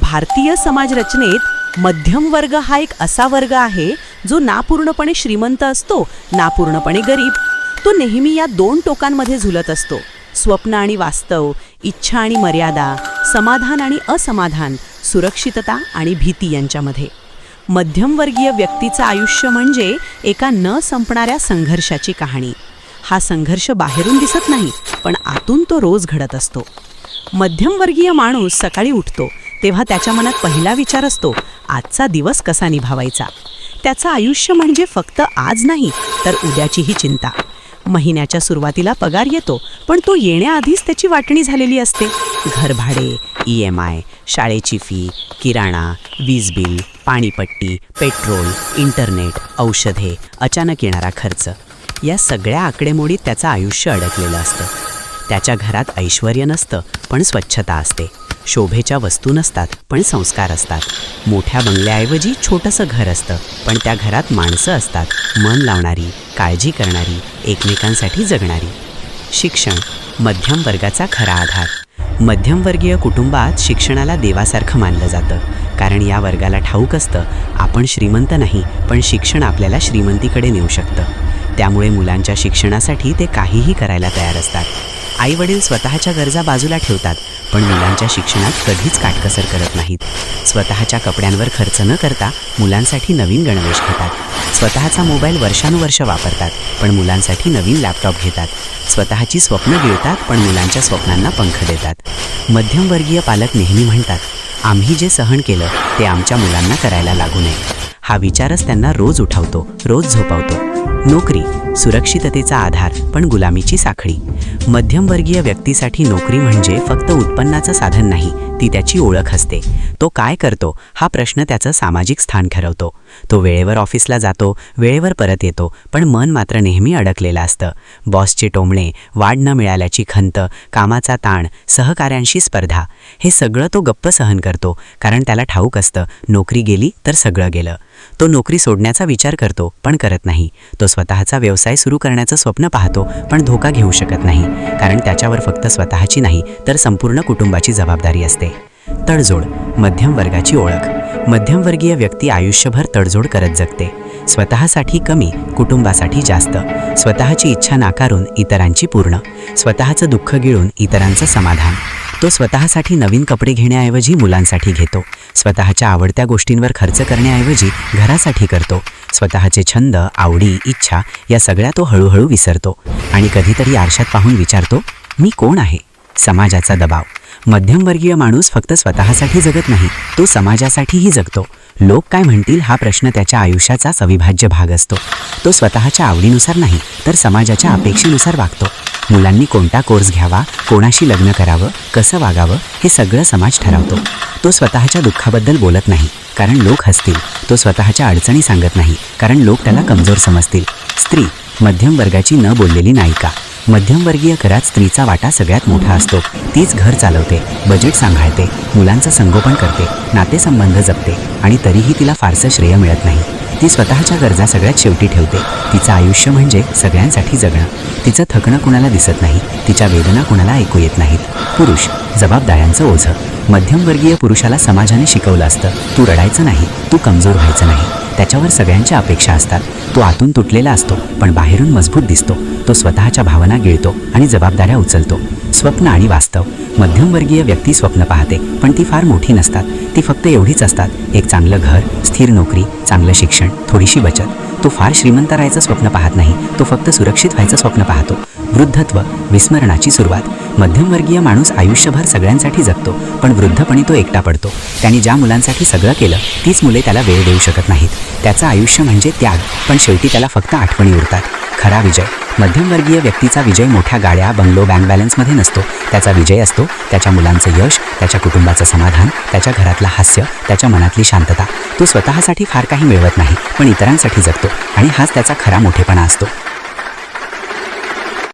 भारतीय समाज रचनेत मध्यम वर्ग हा एक असा वर्ग आहे जो ना पूर्णपणे श्रीमंत असतो ना पूर्णपणे गरीब. तो नेहमी या दोन टोकांमध्ये झुलत असतो. स्वप्न आणि वास्तव इच्छा आणि मर्यादा समाधान आणि असमाधान सुरक्षितता आणि भीती यांच्यामध्ये. मध्यमवर्गीय व्यक्तीचं आयुष्य म्हणजे एका न संपणाऱ्या संघर्षाची कहाणी. हा संघर्ष बाहेरून दिसत नाही पण आतून तो रोज घडत असतो. मध्यमवर्गीय माणूस सकाळी उठतो तेव्हा त्याच्या मनात पहिला विचार असतो आजचा दिवस कसा निभावायचा? त्याचं आयुष्य म्हणजे फक्त आज नाही तर उद्याचीही चिंता. महिन्याच्या सुरुवातीला पगार येतो पण तो येण्याआधीच त्याची वाटणी झालेली असते. घरभाडे ई एम आय शाळेची फी किराणा वीज बिल पाणीपट्टी पेट्रोल इंटरनेट औषधे अचानक येणारा खर्च. या सगळ्या आकडेमोडीत त्याचं आयुष्य अडकलेलं असतं. त्याच्या घरात ऐश्वर नसतं पण स्वच्छता असते. शोभेच्या वस्तू नसतात पण संस्कार असतात. मोठ्या बंगल्याऐवजी छोटंसं घर असतं पण त्या घरात माणसं असतात. मन लावणारी काळजी करणारी एकमेकांसाठी जगणारी. शिक्षण मध्यम वर्गाचा खरा आधार. मध्यमवर्गीय कुटुंबात शिक्षणाला देवासारखं मानलं जातं. कारण या वर्गाला ठाऊक असतं आपण श्रीमंत नाही पण शिक्षण आपल्याला श्रीमंतीकडे नेऊ शकतं. त्यामुळे मुलांच्या शिक्षणासाठी ते काहीही करायला तयार असतात. आई वडील स्वतःच्या गरजा बाजूला ठेवतात पण मुलांच्या शिक्षणात कधीच काटकसर करत नाहीत. स्वतःच्या कपड्यांवर खर्च न करता मुलांसाठी नवीन गणवेश घेतात. स्वतःचा मोबाईल वर्षानुवर्ष वापरतात पण मुलांसाठी नवीन लॅपटॉप घेतात. स्वतःची स्वप्न गिळतात पण मुलांच्या स्वप्नांना पंख देतात. मध्यमवर्गीय पालक नेहमी म्हणतात आम्ही जे सहन केलं ते आमच्या मुलांना करायला लागू नये. हा विचारच त्यांना रोज उठवतो रोज झोपवतो. नोकरी सुरक्षिततेचा आधार पण गुलामीची साखळी. मध्यमवर्गीय व्यक्तीसाठी नोकरी म्हणजे फक्त उत्पन्नाचं साधन नाही ती त्याची ओळख असते. तो काय करतो हा प्रश्न त्याचं सामाजिक स्थान ठरवतो. तो वेळेवर ऑफिसला जातो वेळेवर परत येतो पण मन मात्र नेहमी अडकलेलं असतं. बॉसचे टोमणे वाढ न मिळाल्याची खंत कामाचा ताण सहकाऱ्यांशी स्पर्धा हे सगळं तो गप्प सहन करतो कारण त्याला ठाऊक असतं नोकरी गेली तर सगळं गेलं. तो नोकरी सोडण्याचा विचार करतो पण करत नाही. तो स्वतःचा व्यवसाय सुरू करण्याचं स्वप्न पाहतो पण धोका घेऊ शकत नाही. कारण त्याच्यावर फक्त स्वतःची नाही तर संपूर्ण कुटुंबाची जबाबदारी असते. तडजोड मध्यम वर्गाची ओळख. मध्यमवर्गीय व्यक्ती आयुष्यभर तडजोड करत जगते. स्वतःसाठी कमी कुटुंबासाठी जास्त. स्वतःची इच्छा नाकारून इतरांची पूर्ण. स्वतःचं दुःख गिळून इतरांचं समाधान. तो स्वतःसाठी नवीन कपडे घेण्याऐवजी मुलांसाठी घेतो. स्वतःच्या आवडत्या गोष्टींवर खर्च करण्याऐवजी घरासाठी करतो. स्वतःचे छंद आवडी इच्छा या सगळ्या तो हळूहळू विसरतो. आणि कधीतरी आरशात पाहून विचारतो मी कोण आहे? समाजाचा दबाव. मध्यमवर्गीय माणूस फक्त स्वतःसाठी जगत नाही तो समाजासाठीही जगतो. लोक काय म्हणतील हा प्रश्न त्याच्या आयुष्याचा अविभाज्य भाग असतो. तो स्वतःच्या आवडीनुसार नाही तर समाजाच्या अपेक्षेनुसार वागतो. मुलांनी कोणता कोर्स घ्यावा कोणाशी लग्न करावं कसं वागावं हे सगळं समाज ठरवतो. तो स्वतःच्या दुःखाबद्दल बोलत नाही कारण लोक हसतील. तो स्वतःच्या अडचणी सांगत नाही कारण लोक त्याला कमजोर समजतील. स्त्री मध्यम वर्गाची न बोललेली नायिका. मध्यमवर्गीय घरात स्त्रीचा वाटा सगळ्यात मोठा असतो. तीच घर चालवते बजेट सांभाळते मुलांचं संगोपन करते नातेसंबंध जपते आणि तरीही तिला फारसं श्रेय मिळत नाही. ती स्वतःच्या गरजा सगळ्यात शेवटी ठेवते. तिचं आयुष्य म्हणजे सगळ्यांसाठी जगणं. तिचं थकणं कुणाला दिसत नाही तिच्या वेदना कुणाला ऐकू येत नाहीत. पुरुष जबाबदाऱ्यांचं ओझं. मध्यमवर्गीय पुरुषाला समाजाने शिकवलं असतं तू रडायचं नाही तू कमजोर व्हायचं नाही. त्याच्यावर सगळ्यांच्या अपेक्षा असतात. तो आतून तुटलेला असतो पण बाहेरून मजबूत दिसतो. तो स्वतःच्या भावना गिळतो आणि जबाबदाऱ्या उचलतो. स्वप्न आणि वास्तव. मध्यमवर्गीय व्यक्ती स्वप्न पाहते पण ती फार मोठी नसतात. ती फक्त एवढीच असतात. एक चांगलं घर स्थिर नोकरी चांगलं शिक्षण थोडीशी बचत. तो फार श्रीमंत राहायचं स्वप्न पाहत नाही. तो फक्त सुरक्षित व्हायचं स्वप्न पाहतो. वृद्धत्व विस्मरणाची सुरुवात. मध्यमवर्गीय माणूस आयुष्यभर सगळ्यांसाठी जगतो पण वृद्धपणी तो एकटा पडतो. त्यांनी ज्या मुलांसाठी सगळं केलं तीच मुले त्याला वेळ देऊ शकत नाहीत. त्याचं आयुष्य म्हणजे त्याग पण शेवटी त्याला फक्त आठवणी उरतात. खरा विजय. मध्यमवर्गीय व्यक्तीचा विजय मोठ्या गाड्या बंगलो बँक बॅलन्समध्ये नसतो. त्याचा विजय असतो त्याच्या मुलांचं यश त्याच्या कुटुंबाचं समाधान त्याच्या घरातलं हास्य त्याच्या मनातली शांतता. तो स्वतःसाठी फार काही मिळवत नाही पण इतरांसाठी जगतो. आणि हाच त्याचा खरा मोठेपणा असतो.